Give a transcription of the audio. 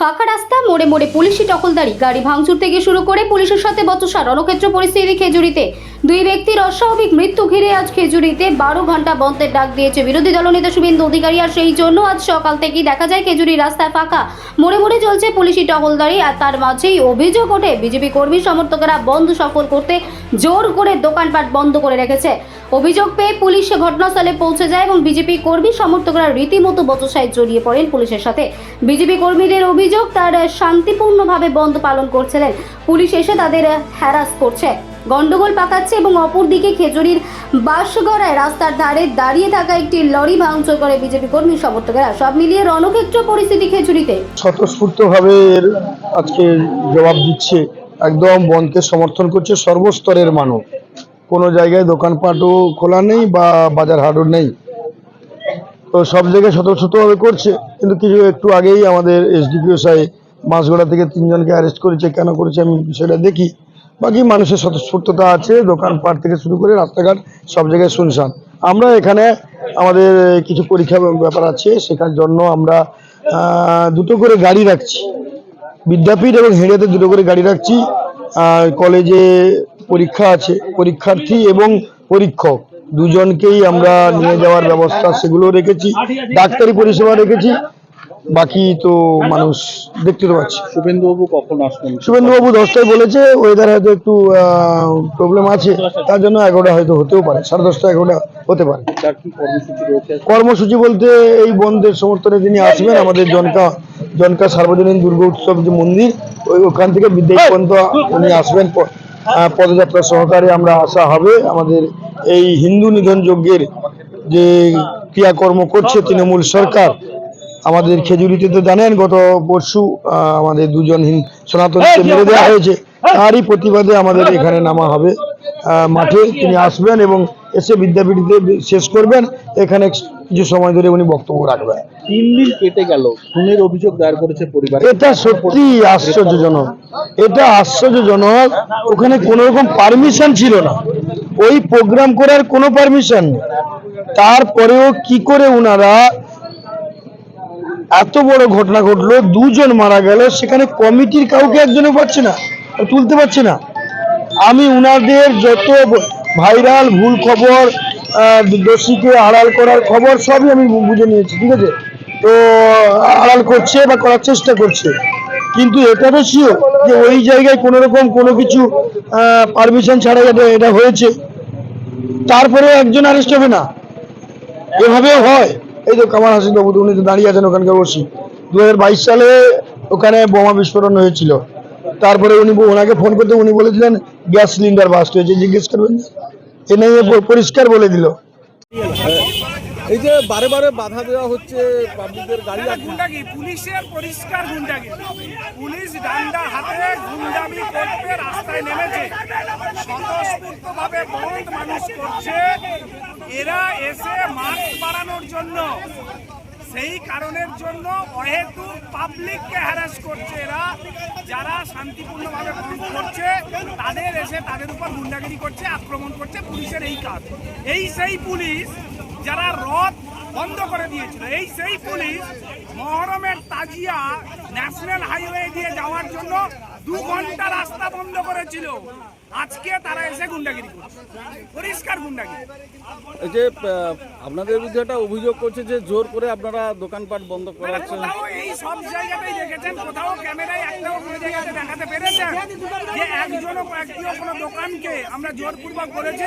ফাঁকা রাস্তা, মোড়ে মোড়ে পুলিশি টহলদারি, গাড়ি ভাঙচুর থেকে শুরু করে পুলিশের সাথে বচসা রণক্ষেত্র পরিস্থিতি খেজুরিতে। দুই ব্যক্তির অস্বাভাবিক মৃত্যু ঘিরে আজ খেজুরিতে বারো ঘণ্টা বন্ধের ডাক দিয়েছে বিরোধী দলনেতা শুভেন্দু অধিকারী। আর সেই জন্য আজ সকাল থেকেই দেখা যায় খেজুরি রাস্তায় ফাঁকা, মোড়ে মোড়ে চলছে পুলিশি টহলদারি। আর তার মাঝেই অভিযোগ ওঠে, বিজেপি কর্মী সমর্থকেরা বন্ধ সফল করতে জোর করে দোকানপাট বন্ধ করে রেখেছে। অভিযোগ পেয়ে পুলিশ ঘটনাস্থলে পৌঁছে যায় এবং বিজেপি কর্মী সমর্থকরা রীতিমতো বচসায় জড়িয়ে পড়েন পুলিশের সাথে। বিজেপি কর্মীদের অভিযোগ, তার শান্তিপূর্ণভাবে বন্ধ পালন করছিলেন। পুলিশ এসে তাদের হ্যারাস করছে। গন্ডগোল পাকাচ্ছে এবং অপরদিকে খেজুরির বাসগড়ায় রাস্তার ধারে দাঁড়িয়ে থাকা একটি লরি ভাঙচুর করে বিজেপি কর্মী সমর্থকেরা। সব মিলিয়ে রণক্ষেত্র পরিস্থিতি খেজুরিতে। স্বতঃস্ফূর্তভাবে আজকে জবাব দিচ্ছে, একদম বনকে সমর্থন করছে সর্বস্তরের মানুষ। কোনো জায়গায় দোকানপাটও খোলা নেই বা বাজার হাটও নেই। তো সব জায়গায় স্বতঃস্ফূর্তভাবে করছে, কিন্তু কিছু একটু আগেই আমাদের এসডিপিও সাহেব মাছগড়া থেকে তিনজনকে অ্যারেস্ট করেছে। কেন করেছে আমি বিষয়টা দেখি। বাকি মানুষের স্বতঃস্ফূর্ততা আছে, দোকানপাট থেকে শুরু করে রাস্তাঘাট সব জায়গায় শুনশান। আমরা এখানে আমাদের কিছু পরীক্ষা ব্যাপার আছে, সেখার জন্য আমরা দুটো করে গাড়ি রাখছি। বিদ্যাপীঠ এবং হেঁড়েতে দুটো করে গাড়ি রাখছি। কলেজে পরীক্ষা আছে পরীক্ষার্থী এবং পরীক্ষক। দুজনকেই আমরা নিয়ে যাওয়ার ব্যবস্থা সেগুলো রেখেছি ডাক্তারি পরিষেবা রেখেছি বাকি তো মানুষ দেখতে তো পাচ্ছি। শুভেন্দুবাবু কখন আসবেন? শুভেন্দুবাবু দশটায় বলেছে ওয়েদার হয়তো একটু প্রবলেম আছে তার জন্য এগারোটা হয়তো হতেও পারে সাড়ে দশটা এগারোটা হতে পারে। কর্মসূচি বলতে এই বন্ধের সমর্থনে তিনি আসবেন আমাদের জনকা জনকা সার্বজনীন দুর্গা উৎসব যে মন্দির ওই ওখান থেকে বিদ্যাই পর্যন্ত উনি আসবেন পদযাত্রা সহকারে আমরা আসা হবে আমাদের এই হিন্দু নিধন যজ্ঞের যে ক্রিয়াকর্ম করছে তৃণমূল সরকার আমাদের খেজুরিতে তো জানেন গত পরশু আহ, আমাদের দুজন সনাতনীকে মেরে দেওয়া হয়েছে। তারই প্রতিবাদে আমাদের এখানে নামা হবে। আহ, মাঠে তিনি আসবেন এবং এসে বিদ্যাপীঠে শেষ করবেন। এখানে কিছু সময় ধরে উনি বক্তব্য রাখবেন। তিন দিন কেটে গেল খুনের অভিযোগ দায়ের করেছে পরিবার এটা সত্যি আশ্চর্যজনক। এটা আশ্চর্যজনক ওখানে কোনো রকম পারমিশন ছিল না। ওই প্রোগ্রাম করার কোনো পারমিশন তারপরেও কি করে ওনারা এত বড় ঘটনা ঘটলো দুজন মারা গেল সেখানে কমিটির কাউকে একজনও পাচ্ছে না তুলতে পারছে না। আমি উনাদের যত ভাইরাল ভুল খবর দোষীকে আড়াল করার খবর সবই আমি বুঝে নিয়েছি, ঠিক আছে? তো আড়াল করছে বা করার চেষ্টা করছে। কিন্তু এটা তো শিও যে ওই জায়গায় কোনো রকম কোনো কিছু পারমিশন ছাড়া এটা এটা হয়েছে। তারপরে একজন অ্যারেস্ট হবে না। এভাবেও হয়। এই তো কামাল হাসিন বাবু উনি তো দাঁড়িয়ে আছেন ওখানকার বসি দু হাজার বাইশ সালে ওখানে বোমা বিস্ফোরণ হয়েছিল। তারপরে উনি ওনাকে ফোন করতে উনি বলেছিলেন, গ্যাস সিলিন্ডার বাস্ট হয়েছে। জিজ্ঞেস করবেন। এ পরিষ্কার বলে দিল। এই যে বারে বারে বাধা দেওয়া হচ্ছে পাবলিকের গাড়ি গুন্ডাগি পুলিশের পরিষ্কার গুন্ডাগি। পুলিশ ডান্ডা হাতে গুন্ডামি করতে রাস্তায় নেমেছে। স্বতঃস্ফূর্তভাবে বহুত মানুষ করছে। এরা এসে মাস্ক বাড়ানোর জন্য সেই কারণের জন্য অহেতু পাবলিককে হ্যারাস করছে এরা। যারা শান্তিপূর্ণভাবে বন্ধ করছে, তাদের এসে তাদের উপর গুন্ডাগিরি করছে, আক্রমণ করছে পুলিশের এই কাজ। এই সেই পুলিশ যারা রথ বন্ধ করে দিয়েছিল, এই সেই পুলিশ মহরমের তাজিয়া ন্যাশনাল হাইওয়ে দিয়ে যাওয়ার জন্য দু ঘণ্টা রাস্তা বন্ধ করেছিল। আজকে তারা এসে গুন্ডাগিরি করছে। পরিষ্কার গুন্ডাগিরি। এই যে আপনাদের বিরুদ্ধে একটা অভিযোগ করছে যে জোর করে আপনারা দোকানপাট বন্ধ করাচ্ছেন। এই সব জায়গাতেই দেখেছেন কোথাও ক্যামেরায় একটাও কোনো জায়গাতে দেখাতে পেরেছেন যে একজনও একটিও কোনো দোকানকে আমরা জোরপূর্বক বলেছি।